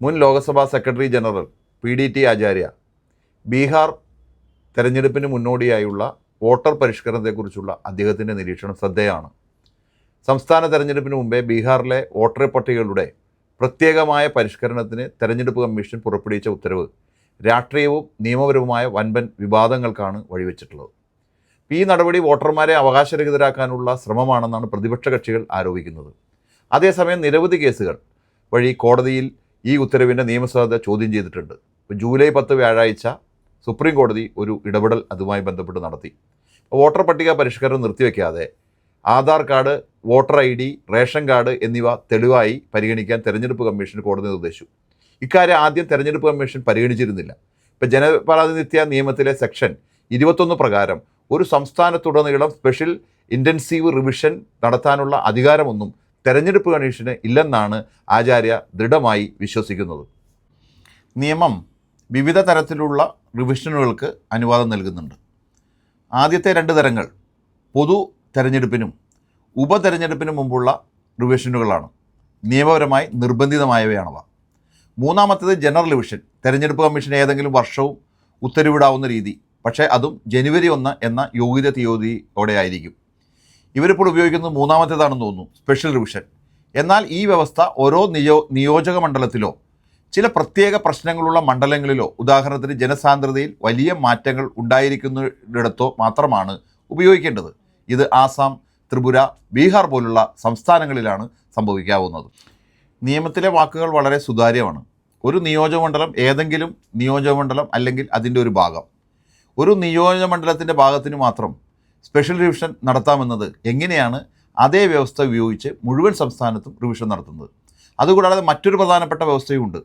മുൻ Lok Sabha secretary general P D T Acharya Bihar തെരഞ്ഞെടുപ്പിന് മുന്നോടിയായുള്ള വോട്ടർ പരിഷ്കരണത്തെക്കുറിച്ചുള്ള അദ്ദേഹത്തിന്റെ നിരീക്ഷണം ശ്രദ്ധേയമാണ്. സംസ്ഥാന തെരഞ്ഞെടുപ്പിന് മുമ്പേ ബീഹാറിലെ വോട്ടർ പട്ടികകളുടെ പ്രത്യേകമായ പരിഷ്കരണത്തിന് തെരഞ്ഞെടുപ്പ് കമ്മീഷൻ പുറപ്പെടുവിച്ച ഉത്തരവ് രാഷ്ട്രീയവും നിയമപരവുമായ വൻപൻ വിവാദങ്ങൾക്കാണ് വഴിവെച്ചിട്ടുള്ളത്. ഈ നടപടി വോട്ടർമാരെ അവകാശരഹിതരാക്കാനുള്ള ശ്രമമാണെന്നാണ് പ്രതിപക്ഷ കക്ഷികൾ ആരോപിക്കുന്നത്. അതേസമയം നിരവധി കേസുകൾ വഴി കോടതിയിൽ ഈ ഉത്തരവിന്റെ നിയമസാധുത ചോദ്യം ചെയ്തിട്ടുണ്ട്. ജൂലൈ പത്ത് വ്യാഴാഴ്ച സുപ്രീം കോടതി ഒരു ഇടപെടൽ അതുമായി ബന്ധപ്പെട്ട് നടത്തി. വോട്ടർ പട്ടിക പരിഷ്കരണം നിർത്തിവെക്കാതെ Aadhaar card voter I D ration card എന്നിവ തെളിവായി പരിഗണിക്കാൻ തെരഞ്ഞെടുപ്പ് കമ്മീഷൻ കോടതി നിർദ്ദേശിച്ചു. ഇക്കാര്യം ആദ്യം തെരഞ്ഞെടുപ്പ് കമ്മീഷൻ പരിഗണിച്ചിരുന്നില്ല. ഇപ്പോൾ ജനപ്രാതിനിധ്യ നിയമത്തിലെ സെക്ഷൻ ഇരുപത്തൊന്ന് പ്രകാരം ഒരു സംസ്ഥാനത്തുടനീളം സ്പെഷ്യൽ ഇന്റൻസീവ് റിവിഷൻ നടത്താനുള്ള അധികാരമൊന്നും തെരഞ്ഞെടുപ്പ് കമ്മീഷന് ഇല്ലെന്നാണ് ആചാര്യ ദൃഢമായി വിശ്വസിക്കുന്നത്. നിയമം വിവിധ തരത്തിലുള്ള റിവിഷനുകൾക്ക് അനുവാദം നൽകുന്നുണ്ട്. ആദ്യത്തെ രണ്ട് തരങ്ങൾ പൊതു തെരഞ്ഞെടുപ്പിനും ഉപതെരഞ്ഞെടുപ്പിനും മുമ്പുള്ള റിവിഷനുകളാണ്. നിയമപരമായി നിർബന്ധിതമായവയാണവ. മൂന്നാമത്തേത് ജനറൽ റിവിഷൻ. തെരഞ്ഞെടുപ്പ് കമ്മീഷൻ ഏതെങ്കിലും വർഷവും ഉത്തരവിടാവുന്ന രീതി. പക്ഷേ അതും ജനുവരി ഒന്ന് എന്ന യോഗ്യത തീയതിയോടെ ആയിരിക്കും ഇവരിപ്പോൾ ഉപയോഗിക്കുന്നത് മൂന്നാമത്തേതാണെന്ന് തോന്നുന്നു സ്പെഷ്യൽ റിവിഷൻ എന്നാൽ ഈ വ്യവസ്ഥ ഓരോ നിയോ നിയോജക മണ്ഡലത്തിലോ ചില പ്രത്യേക പ്രശ്നങ്ങളുള്ള മണ്ഡലങ്ങളിലോ ഉദാഹരണത്തിന് ജനസാന്ദ്രതയിൽ വലിയ മാറ്റങ്ങൾ ഉണ്ടായിരിക്കുന്നിടത്തോ മാത്രമാണ് ഉപയോഗിക്കേണ്ടത്. ഇത് ആസാം ത്രിപുര ബീഹാർ പോലുള്ള സംസ്ഥാനങ്ങളിലാണ് സംഭവിക്കാവുന്നത്. നിയമത്തിലെ വാക്കുകൾ വളരെ സുതാര്യമാണ്. ഒരു നിയോജകമണ്ഡലം ഏതെങ്കിലും നിയോജകമണ്ഡലം അല്ലെങ്കിൽ അതിന്റെ ഒരു ഭാഗം. ഒരു നിയോജകമണ്ഡലത്തിന്റെ ഭാഗത്തിന് മാത്രം സ്പെഷ്യൽ റിവിഷൻ നടത്താമെന്നത് എങ്ങനെയാണ് അതേ വ്യവസ്ഥ ഉപയോഗിച്ച് മുഴുവൻ സംസ്ഥാനത്തും റിവിഷൻ നടത്തുന്നത്. അതുകൂടാതെ മറ്റൊരു പ്രധാനപ്പെട്ട വ്യവസ്ഥയുമുണ്ട്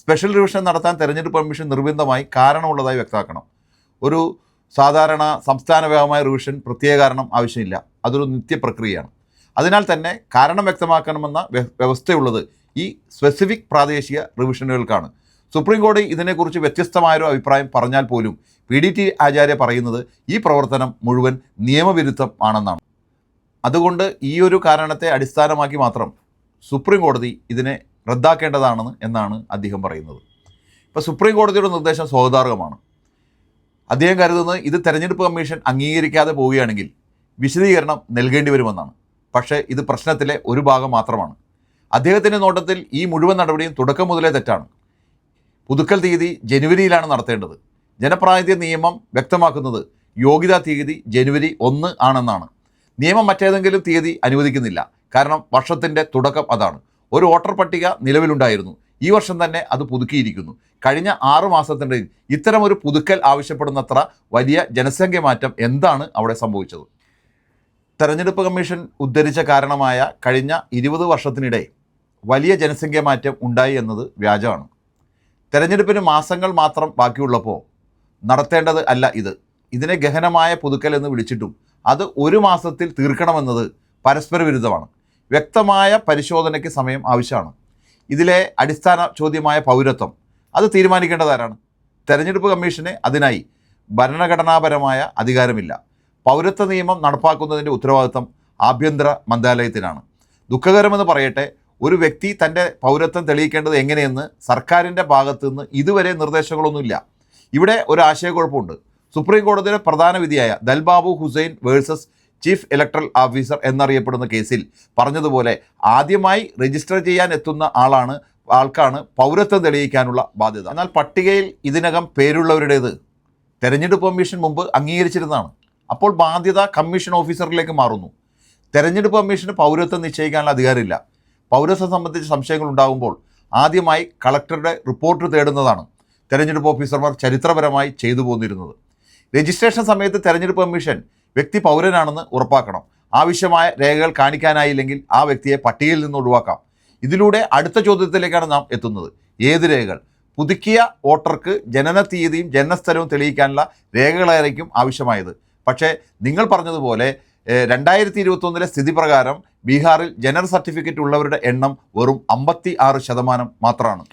സ്പെഷ്യൽ റിവിഷൻ നടത്താൻ തെരഞ്ഞെടുപ്പ് കമ്മീഷൻ നിർബന്ധമായി കാരണമുള്ളതായി വ്യക്തമാക്കണം. ഒരു സാധാരണ സംസ്ഥാനവ്യാപകമായ റിവിഷൻ പ്രത്യേക കാരണം ആവശ്യമില്ല. അതൊരു നിത്യപ്രക്രിയയാണ് അതിനാൽ തന്നെ കാരണം വ്യക്തമാക്കണമെന്ന വ്യവസ്ഥയുള്ളത് ഈ സ്പെസിഫിക് പ്രാദേശിക റിവിഷനുകൾക്കാണ്. സുപ്രീം കോടതി ഇതിനെക്കുറിച്ച് വ്യത്യസ്തമായൊരു അഭിപ്രായം പറഞ്ഞാൽ പോലും പി ഡി ടി ആചാര്യ പറയുന്നത് ഈ പ്രവർത്തനം മുഴുവൻ നിയമവിരുദ്ധമാണെന്നാണ് അതുകൊണ്ട് ഈ ഒരു കാരണത്തെ അടിസ്ഥാനമാക്കി മാത്രം സുപ്രീം കോടതി ഇതിനെ റദ്ദാക്കേണ്ടതാണെന്ന് എന്നാണ് അദ്ദേഹം പറയുന്നത്. ഇപ്പോൾ സുപ്രീം കോടതിയുടെ നിർദ്ദേശം സ്വാഗതാർഹമാണ്. അദ്ദേഹം കരുതുന്നത് ഇത് തെരഞ്ഞെടുപ്പ് കമ്മീഷൻ അംഗീകരിക്കാതെ പോവുകയാണെങ്കിൽ വിശദീകരണം നൽകേണ്ടി വരുമെന്നാണ്. പക്ഷേ ഇത് പ്രശ്നത്തിലെ ഒരു ഭാഗം മാത്രമാണ്. അദ്ദേഹത്തിന്റെ നോട്ടത്തിൽ ഈ മുഴുവൻ നടപടിയും തുടക്കം മുതലേ തെറ്റാണ്. പുതുക്കൽ തീയതി ജനുവരിയിലാണ് നടത്തേണ്ടത്. ജനപ്രാതിനിധ്യ നിയമം വ്യക്തമാക്കുന്നത് യോഗ്യതാ തീയതി ജനുവരി ഒന്ന് ആണെന്നാണ്. നിയമം മറ്റേതെങ്കിലും തീയതി അനുവദിക്കുന്നില്ല. കാരണം വർഷത്തിന്റെ തുടക്കം അതാണ്. ഒരു വോട്ടർ പട്ടിക നിലവിലുണ്ടായിരുന്നു. ഈ വർഷം തന്നെ അത് പുതുക്കിയിരിക്കുന്നു. കഴിഞ്ഞ ആറു മാസത്തിനിടയിൽ ഇത്തരമൊരു പുതുക്കൽ ആവശ്യപ്പെടുന്നത്ര വലിയ ജനസംഖ്യ മാറ്റം എന്താണ് അവിടെ സംഭവിച്ചത്? തെരഞ്ഞെടുപ്പ് കമ്മീഷൻ ഉദ്ധരിച്ച കാരണമായ കഴിഞ്ഞ ഇരുപത് വർഷത്തിനിടെ വലിയ ജനസംഖ്യ മാറ്റം ഉണ്ടായി എന്നത് വ്യാജമാണ്. തെരഞ്ഞെടുപ്പിന് മാസങ്ങൾ മാത്രം ബാക്കിയുള്ളപ്പോൾ നടത്തേണ്ടത് അല്ല ഇത്. ഇതിനെ ഗഹനമായ പുതുക്കൽ എന്ന് വിളിച്ചിട്ടും അത് ഒരു മാസത്തിൽ തീർക്കണമെന്നത് പരസ്പര വിരുദ്ധമാണ് വ്യക്തമായ പരിശോധനയ്ക്ക് സമയം ആവശ്യമാണ്. ഇതിലെ അടിസ്ഥാന ചോദ്യമായ പൗരത്വം അത് തീരുമാനിക്കേണ്ടതാരാണ് തെരഞ്ഞെടുപ്പ് കമ്മീഷന് അതിനായി ഭരണഘടനാപരമായ അധികാരമില്ല. പൗരത്വ നിയമം നടപ്പാക്കുന്നതിന്റെ ഉത്തരവാദിത്തം ആഭ്യന്തര മന്ത്രാലയത്തിനാണ്. ദുഃഖകരമെന്ന് പറയട്ടെ ഒരു വ്യക്തി തന്റെ പൗരത്വം തെളിയിക്കേണ്ടത് എങ്ങനെയെന്ന് സർക്കാരിന്റെ ഭാഗത്തു നിന്ന് ഇതുവരെ നിർദ്ദേശങ്ങളൊന്നുമില്ല. ഇവിടെ ഒരു ആശയക്കുഴപ്പമുണ്ട്. സുപ്രീം കോടതിയുടെ പ്രധാന വിധിയായ Dalbabu Hussain versus chief electoral officer എന്നറിയപ്പെടുന്ന കേസിൽ പറഞ്ഞതുപോലെ ആദ്യമായി രജിസ്റ്റർ ചെയ്യാൻ എത്തുന്ന ആളാണ് ആൾക്കാണ് പൗരത്വം തെളിയിക്കാനുള്ള ബാധ്യത. എന്നാൽ പട്ടികയിൽ ഇതിനകം പേരുള്ളവരുടേത് തെരഞ്ഞെടുപ്പ് കമ്മീഷൻ മുമ്പ് അംഗീകരിച്ചിരുന്നതാണ്. അപ്പോൾ ബാധ്യത കമ്മീഷൻ ഓഫീസറിലേക്ക് മാറുന്നു. തെരഞ്ഞെടുപ്പ് കമ്മീഷന് പൗരത്വം നിശ്ചയിക്കാനുള്ള അധികാരമില്ല. പൗരത്വം സംബന്ധിച്ച് സംശയങ്ങൾ ഉണ്ടാകുമ്പോൾ ആദ്യമായി കളക്ടറുടെ റിപ്പോർട്ട് തേടുന്നതാണ്. തെരഞ്ഞെടുപ്പ് ഓഫീസർമാർ ചരിത്രപരമായി ചെയ്തു പോന്നിരുന്നത്. രജിസ്ട്രേഷൻ സമയത്ത് തെരഞ്ഞെടുപ്പ് കമ്മീഷൻ വ്യക്തി പൗരനാണെന്ന് ഉറപ്പാക്കണം. ആവശ്യമായ രേഖകൾ കാണിക്കാനായില്ലെങ്കിൽ ആ വ്യക്തിയെ പട്ടികയിൽ നിന്ന് ഒഴിവാക്കാം. ഇതിലൂടെ അടുത്ത ചോദ്യത്തിലേക്കാണ് നാം എത്തുന്നത്. ഏത് രേഖകൾ? പുതുക്കിയ വോട്ടർക്ക് ജനന തീയതിയും ജനനസ്ഥലവും തെളിയിക്കാനുള്ള രേഖകളായിരിക്കും ആവശ്യമായത്. പക്ഷേ നിങ്ങൾ പറഞ്ഞതുപോലെ രണ്ടായിരത്തി ഇരുപത്തൊന്നിലെ സ്ഥിതി പ്രകാരം ബീഹാറിൽ ജനറൽ സർട്ടിഫിക്കറ്റ് ഉള്ളവരുടെ എണ്ണം വെറും അമ്പത്തി ആറ് ശതമാനം മാത്രമാണ്.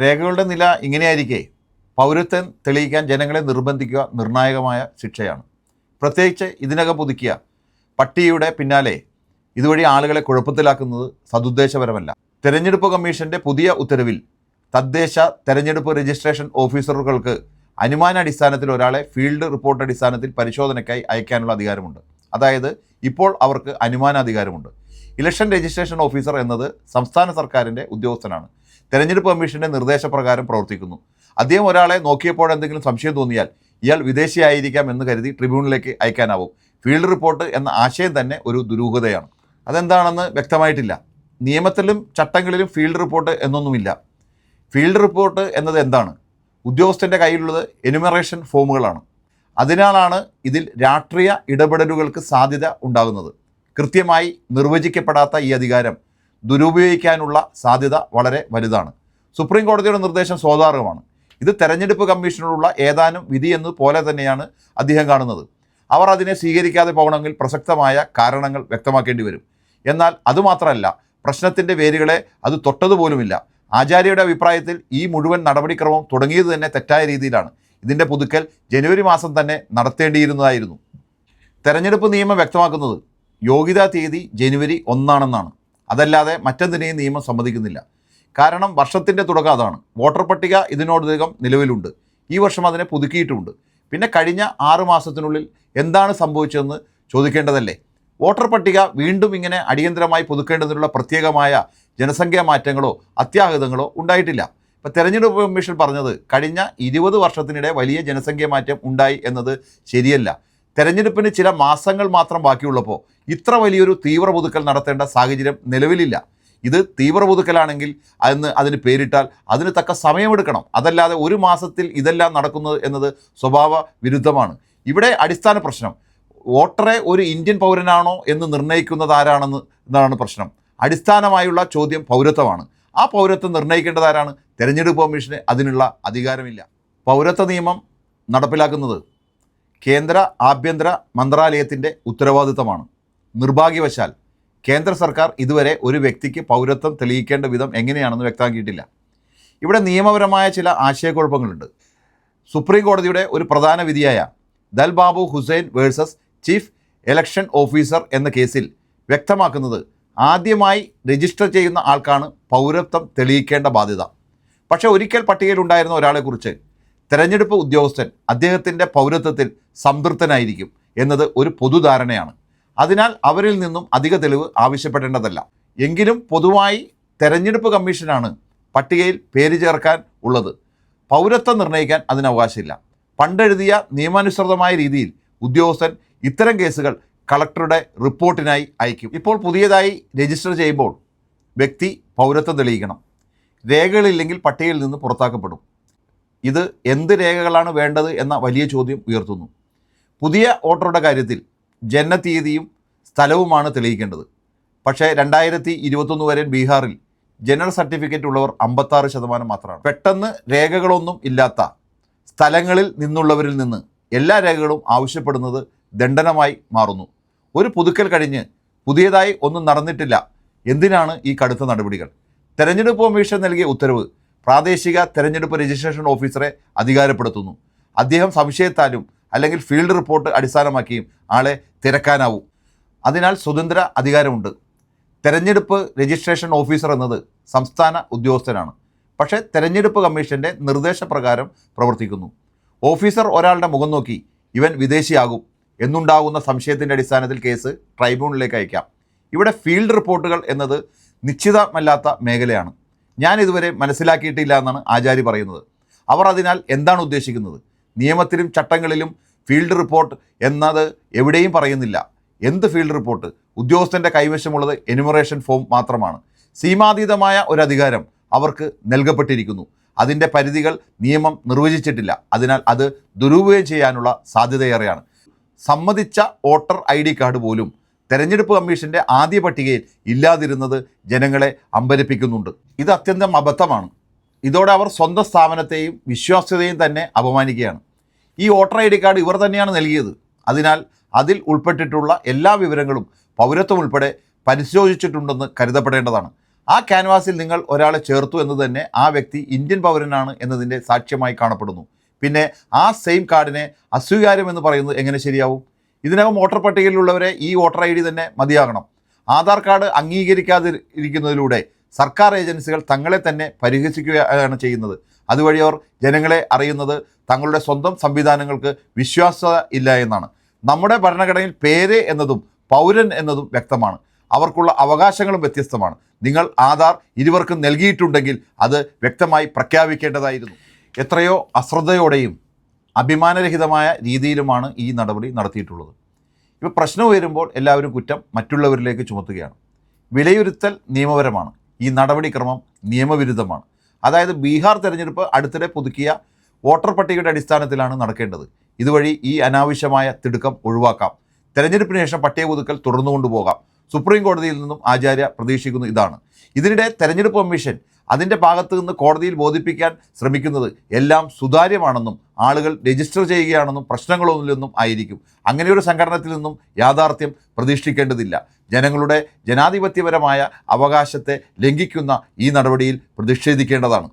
രേഖകളുടെ നില ഇങ്ങനെയായിരിക്കെ. പൗരത്വം തെളിയിക്കാൻ ജനങ്ങളെ നിർബന്ധിക്കുക നിർണായകമായ ശിക്ഷയാണ്. പ്രത്യേകിച്ച് ഇതിനകം പുതുക്കിയ പട്ടിയുടെ പിന്നാലെ ഇതുവഴി ആളുകളെ കുഴപ്പത്തിലാക്കുന്നത് സതുദ്ദേശപരമല്ല. തെരഞ്ഞെടുപ്പ് കമ്മീഷന്റെ പുതിയ ഉത്തരവിൽ തദ്ദേശ തെരഞ്ഞെടുപ്പ് രജിസ്ട്രേഷൻ ഓഫീസറുകൾക്ക് അനുമാനാടിസ്ഥാനത്തിൽ ഒരാളെ ഫീൽഡ് റിപ്പോർട്ട് അടിസ്ഥാനത്തിൽ പരിശോധനയ്ക്കായി അയക്കാനുള്ള അധികാരമുണ്ട്. അതായത് ഇപ്പോൾ അവർക്ക് അനുമാനാധികാരമുണ്ട്. ഇലക്ഷൻ രജിസ്ട്രേഷൻ ഓഫീസർ എന്നത് സംസ്ഥാന സർക്കാരിന്റെ ഉദ്യോഗസ്ഥനാണ്. തെരഞ്ഞെടുപ്പ് കമ്മീഷന്റെ നിർദ്ദേശപ്രകാരം പ്രവർത്തിക്കുന്നു. അദ്ദേഹം ഒരാളെ നോക്കിയപ്പോൾ എന്തെങ്കിലും സംശയം തോന്നിയാൽ ഇയാൾ വിദേശിയായിരിക്കാം എന്ന് കരുതി ട്രിബ്യൂണലിലേക്ക് അയക്കാനാവും. ഫീൽഡ് റിപ്പോർട്ട് എന്ന ആശയം തന്നെ ഒരു ദുരൂഹതയാണ്. അതെന്താണെന്ന് വ്യക്തമായിട്ടില്ല. നിയമത്തിലും ചട്ടങ്ങളിലും ഫീൽഡ് റിപ്പോർട്ട് എന്നൊന്നുമില്ല. ഫീൽഡ് റിപ്പോർട്ട് എന്നത് എന്താണ്? ഉദ്യോഗസ്ഥന്റെ കയ്യിലുള്ളത് എനുമറേഷൻ ഫോമുകളാണ്. അതിനാലാണ് ഇതിൽ രാഷ്ട്രീയ ഇടപെടലുകൾക്ക് സാധ്യത ഉണ്ടാകുന്നത്. കൃത്യമായി നിർവചിക്കപ്പെടാത്ത ഈ അധികാരം ദുരുപയോഗിക്കാനുള്ള സാധ്യത വളരെ വലുതാണ്. സുപ്രീം കോടതിയുടെ നിർദ്ദേശം സ്വാധാരകമാണ് ഇത് തെരഞ്ഞെടുപ്പ് കമ്മീഷനോടുള്ള ഏതാനും വിധി എന്ന് പോലെ തന്നെയാണ് അദ്ദേഹം കാണുന്നത്. അവർ അതിനെ സ്വീകരിക്കാതെ പോകണമെങ്കിൽ പ്രസക്തമായ കാരണങ്ങൾ വ്യക്തമാക്കേണ്ടി വരും. എന്നാൽ അതുമാത്രമല്ല പ്രശ്നത്തിന്റെ വേരുകളെ അത് തൊട്ടതുപോലുമില്ല. ആചാര്യയുടെ അഭിപ്രായത്തിൽ ഈ മുഴുവൻ നടപടിക്രമം തുടങ്ങിയത് തന്നെ തെറ്റായ രീതിയിലാണ്. ഇതിന്റെ പുതുക്കൽ ജനുവരി മാസം തന്നെ നടത്തേണ്ടിയിരുന്നതായിരുന്നു. തെരഞ്ഞെടുപ്പ് നിയമം വ്യക്തമാക്കുന്നത് യോഗ്യതാ തീയതി ജനുവരി ഒന്നാണെന്നാണ്. അതല്ലാതെ മറ്റെന്തിനേയും നിയമം സമ്മതിക്കുന്നില്ല. കാരണം വർഷത്തിന്റെ തുടക്കം അതാണ്. വോട്ടർ പട്ടിക ഇതിനോടകം നിലവിലുണ്ട്. ഈ വർഷം അതിനെ പുതുക്കിയിട്ടുമുണ്ട് പിന്നെ കഴിഞ്ഞ ആറ് മാസത്തിനുള്ളിൽ എന്താണ് സംഭവിച്ചതെന്ന് ചോദിക്കേണ്ടതല്ലേ? വോട്ടർ പട്ടിക വീണ്ടും ഇങ്ങനെ അടിയന്തരമായി പുതുക്കേണ്ടതിനുള്ള പ്രത്യേകമായ ജനസംഖ്യാ മാറ്റങ്ങളോ അത്യാഹിതങ്ങളോ ഉണ്ടായിട്ടില്ല. ഇപ്പോൾ തെരഞ്ഞെടുപ്പ് കമ്മീഷൻ പറഞ്ഞത് കഴിഞ്ഞ ഇരുപത് വർഷത്തിനിടെ വലിയ ജനസംഖ്യ മാറ്റം ഉണ്ടായി എന്നത് ശരിയല്ല. തെരഞ്ഞെടുപ്പിന് ചില മാസങ്ങൾ മാത്രം ബാക്കിയുള്ളപ്പോൾ ഇത്ര വലിയൊരു തീവ്ര പുതുക്കൽ നടത്തേണ്ട സാഹചര്യം നിലവിലില്ല. ഇത് തീവ്ര പുതുക്കലാണെങ്കിൽ അതിന് അതിന് പേരിട്ടാൽ അതിന് തക്ക സമയമെടുക്കണം. അതല്ലാതെ ഒരു മാസത്തിൽ ഇതെല്ലാം നടക്കുന്നത് എന്നത് സ്വഭാവ വിരുദ്ധമാണ്. ഇവിടെ അടിസ്ഥാന പ്രശ്നം. വോട്ടറെ ഒരു ഇന്ത്യൻ പൗരനാണോ എന്ന് നിർണയിക്കുന്നത് ആരാണെന്ന് എന്നാണ് പ്രശ്നം. അടിസ്ഥാനമായുള്ള ചോദ്യം പൗരത്വമാണ്. ആ പൗരത്വം നിർണയിക്കേണ്ടത് ആരാണ്? തെരഞ്ഞെടുപ്പ് കമ്മീഷന് അതിനുള്ള അധികാരമില്ല. പൗരത്വ നിയമം നടപ്പിലാക്കുന്നത് കേന്ദ്ര ആഭ്യന്തര മന്ത്രാലയത്തിന്റെ ഉത്തരവാദിത്തമാണ്. നിർഭാഗ്യവശാൽ കേന്ദ്ര സർക്കാർ ഇതുവരെ ഒരു വ്യക്തിക്ക് പൗരത്വം തെളിയിക്കേണ്ട വിധം എങ്ങനെയാണെന്ന് വ്യക്തമാക്കിയിട്ടില്ല. ഇവിടെ നിയമപരമായ ചില ആശയക്കുഴപ്പങ്ങളുണ്ട്. സുപ്രീം കോടതിയുടെ ഒരു പ്രധാന വിധിയായ Dal Babu Hussain versus chief election officer എന്ന കേസിൽ വ്യക്തമാക്കുന്നത് ആദ്യമായി രജിസ്റ്റർ ചെയ്യുന്ന ആൾക്കാണ് പൗരത്വം തെളിയിക്കേണ്ട ബാധ്യത. പക്ഷേ ഒരിക്കൽ പട്ടികയിലുണ്ടായിരുന്ന ഒരാളെക്കുറിച്ച് തെരഞ്ഞെടുപ്പ് ഉദ്യോഗസ്ഥൻ അദ്ദേഹത്തിന്റെ പൗരത്വത്തിൽ സംതൃപ്തനായിരിക്കും എന്നത് ഒരു പൊതുധാരണയാണ്. അതിനാൽ അവരിൽ നിന്നും അധിക തെളിവ് ആവശ്യപ്പെടേണ്ടതല്ല. എങ്കിലും പൊതുവായി തെരഞ്ഞെടുപ്പ് കമ്മീഷനാണ് പട്ടികയിൽ പേര് ചേർക്കാൻ ഉള്ളത്. പൗരത്വം നിർണയിക്കാൻ അതിന് അവകാശമില്ല. പണ്ടെഴുതിയ നിയമാനുസൃതമായ രീതിയിൽ ഉദ്യോഗസ്ഥൻ ഇത്തരം കേസുകൾ കളക്ടറുടെ റിപ്പോർട്ടിനായി അയക്കും. ഇപ്പോൾ പുതിയതായി രജിസ്റ്റർ ചെയ്യുമ്പോൾ വ്യക്തി പൗരത്വം തെളിയിക്കണം. രേഖകളില്ലെങ്കിൽ പട്ടികയിൽ നിന്ന് പുറത്താക്കപ്പെടും. ഇത് എന്ത് രേഖകളാണ് വേണ്ടത് എന്ന വലിയ ചോദ്യം ഉയർത്തുന്നു. പുതിയ വോട്ടറുടെ കാര്യത്തിൽ ജനനത്തീയതിയും സ്ഥലവുമാണ് തെളിയിക്കേണ്ടത്. പക്ഷേ രണ്ടായിരത്തി ഇരുപത്തൊന്ന് വരെ ബീഹാറിൽ ജനറൽ സർട്ടിഫിക്കറ്റ് ഉള്ളവർ അമ്പത്താറ് ശതമാനം മാത്രമാണ്. പെട്ടെന്ന് രേഖകളൊന്നും ഇല്ലാത്ത സ്ഥലങ്ങളിൽ നിന്നുള്ളവരിൽ നിന്ന് എല്ലാ രേഖകളും ആവശ്യപ്പെടുന്നത് ദണ്ഡനമായി മാറുന്നു. ഒരു പുതുക്കൽ കഴിഞ്ഞ് പുതിയതായി ഒന്നും നടന്നിട്ടില്ല. എന്തിനാണ് ഈ കടുത്ത നടപടികൾ? തെരഞ്ഞെടുപ്പ് കമ്മീഷൻ നൽകിയ ഉത്തരവ് പ്രാദേശിക തെരഞ്ഞെടുപ്പ് രജിസ്ട്രേഷൻ ഓഫീസറെ അധികാരപ്പെടുത്തുന്നു. അദ്ദേഹം സംശയത്താലും അല്ലെങ്കിൽ ഫീൽഡ് റിപ്പോർട്ട് അടിസ്ഥാനമാക്കിയും ആളെ തിരക്കാനാവും. അതിനാൽ സ്വതന്ത്ര അധികാരമുണ്ട്. തെരഞ്ഞെടുപ്പ് രജിസ്ട്രേഷൻ ഓഫീസർ എന്നത് സംസ്ഥാന ഉദ്യോഗസ്ഥനാണ്. പക്ഷേ തെരഞ്ഞെടുപ്പ് കമ്മീഷന്റെ നിർദ്ദേശപ്രകാരം പ്രവർത്തിക്കുന്നു. ഓഫീസർ ഒരാളുടെ മുഖം നോക്കി ഇവൻ വിദേശിയാകും എന്നുണ്ടാകുന്ന സംശയത്തിന്റെ അടിസ്ഥാനത്തിൽ കേസ് ട്രൈബ്യൂണലിലേക്ക് അയക്കാം. ഇവിടെ ഫീൽഡ് റിപ്പോർട്ടുകൾ എന്നത് നിശ്ചിതമല്ലാത്ത മേഖലയാണ്. ഞാൻ ഇതുവരെ മനസ്സിലാക്കിയിട്ടില്ല എന്നാണ് ആചാര്യ പറയുന്നത്. അവർ അതിനാൽ എന്താണ് ഉദ്ദേശിക്കുന്നത്? നിയമത്തിലും ചട്ടങ്ങളിലും ഫീൽഡ് റിപ്പോർട്ട് എന്നത് എവിടെയും പറയുന്നില്ല. എന്ത് ഫീൽഡ് റിപ്പോർട്ട്? ഉദ്യോഗസ്ഥന്റെ കൈവശമുള്ളത് എനുമറേഷൻ ഫോം മാത്രമാണ്. സീമാതീതമായ ഒരു അധികാരം അവർക്ക് നൽകപ്പെട്ടിരിക്കുന്നു. അതിന്റെ പരിധികൾ നിയമം നിർവചിച്ചിട്ടില്ല. അതിനാൽ അത് ദുരുപയോഗം ചെയ്യാനുള്ള സാധ്യതയേറെയാണ്. സമ്മതിച്ച വോട്ടർ ഐ കാർഡ് പോലും തെരഞ്ഞെടുപ്പ് കമ്മീഷന്റെ ആദ്യ പട്ടികയിൽ ഇല്ലാതിരുന്നത് ജനങ്ങളെ അമ്പരിപ്പിക്കുന്നുണ്ട്. ഇത് അത്യന്തം അബദ്ധമാണ്. ഇതോടെ അവർ സ്വന്തം സ്ഥാപനത്തെയും വിശ്വാസ്യതയും തന്നെ അപമാനിക്കുകയാണ്. ഈ വോട്ടർ ഐ ഡി കാർഡ് ഇവർ തന്നെയാണ് നൽകിയത്. അതിനാൽ അതിൽ ഉൾപ്പെട്ടിട്ടുള്ള എല്ലാ വിവരങ്ങളും പൗരത്വം ഉൾപ്പെടെ പരിശോധിച്ചിട്ടുണ്ടെന്ന് കരുതപ്പെടേണ്ടതാണ്. ആ ക്യാൻവാസിൽ നിങ്ങൾ ഒരാളെ ചേർത്തു എന്ന് തന്നെ ആ വ്യക്തി ഇന്ത്യൻ പൗരനാണ് എന്നതിന്റെ സാക്ഷ്യമായി കാണപ്പെടുന്നു. പിന്നെ ആ സെയിം കാർഡിനെ അസ്വീകാര്യമെന്ന് പറയുന്നത് എങ്ങനെ ശരിയാവും? ഇതിനകം വോട്ടർ പട്ടികയിലുള്ളവരെ ഈ വോട്ടർ ഐ ഡി തന്നെ മതിയാകണം. ആധാർ കാർഡ് അംഗീകരിക്കാതെ ഇരിക്കുന്നതിലൂടെ സർക്കാർ ഏജൻസികൾ തങ്ങളെ തന്നെ പരിഹസിക്കുകയാണ് ചെയ്യുന്നത്. അതുവഴി അവർ ജനങ്ങളെ അറിയുന്നത് തങ്ങളുടെ സ്വന്തം സംവിധാനങ്ങൾക്ക് വിശ്വാസത ഇല്ല എന്നാണ്. നമ്മുടെ ഭരണഘടനയിൽ പേര് എന്നതും പൗരൻ എന്നതും വ്യക്തമാണ്. അവർക്കുള്ള അവകാശങ്ങളും വ്യത്യസ്തമാണ്. നിങ്ങൾ ആധാർ ഇരുവർക്കും നൽകിയിട്ടുണ്ടെങ്കിൽ അത് വ്യക്തമായി പ്രഖ്യാപിക്കേണ്ടതായിരുന്നു. എത്രയോ അശ്രദ്ധയോടെയും അഭിമാനരഹിതമായ രീതിയിലുമാണ് ഈ നടപടി നടത്തിയിട്ടുള്ളത്. ഇപ്പോൾ പ്രശ്നം ഉയരുമ്പോൾ എല്ലാവരും കുറ്റം മറ്റുള്ളവരിലേക്ക് ചുമത്തുകയാണ്. വിലയിരുത്തൽ നിയമപരമാണ്. ഈ നടപടിക്രമം നിയമവിരുദ്ധമാണ്. അതായത് ബീഹാർ തെരഞ്ഞെടുപ്പ് അടുത്തിടെ പുതുക്കിയ വോട്ടർ പട്ടികയുടെ അടിസ്ഥാനത്തിലാണ് നടക്കേണ്ടത്. ഇതുവഴി ഈ അനാവശ്യമായ തിടുക്കം ഒഴിവാക്കാം. തെരഞ്ഞെടുപ്പിന് ശേഷം പട്ടിക പുതുക്കൽ തുടർന്നു കൊണ്ടുപോകാം സുപ്രീം കോടതിയിൽ നിന്നും ആചാര്യ പ്രതീക്ഷിക്കുന്നു ഇതാണ്. ഇതിനിടെ തെരഞ്ഞെടുപ്പ് കമ്മീഷൻ അതിന്റെ ഭാഗത്ത് നിന്ന് കോടതിയിൽ ബോധിപ്പിക്കാൻ ശ്രമിക്കുന്നത് എല്ലാം സുതാര്യമാണെന്നും ആളുകൾ രജിസ്റ്റർ ചെയ്യുകയാണെന്നും പ്രശ്നങ്ങളൊന്നുമില്ലെന്നും ആയിരിക്കും. അങ്ങനെയൊരു സംഘടനത്തിൽ നിന്നും യാഥാർത്ഥ്യം പ്രതീക്ഷിക്കേണ്ടതില്ല. ജനങ്ങളുടെ ജനാധിപത്യപരമായ അവകാശത്തെ ലംഘിക്കുന്ന ഈ നടപടിയിൽ പ്രതിഷേധിക്കേണ്ടതാണ്.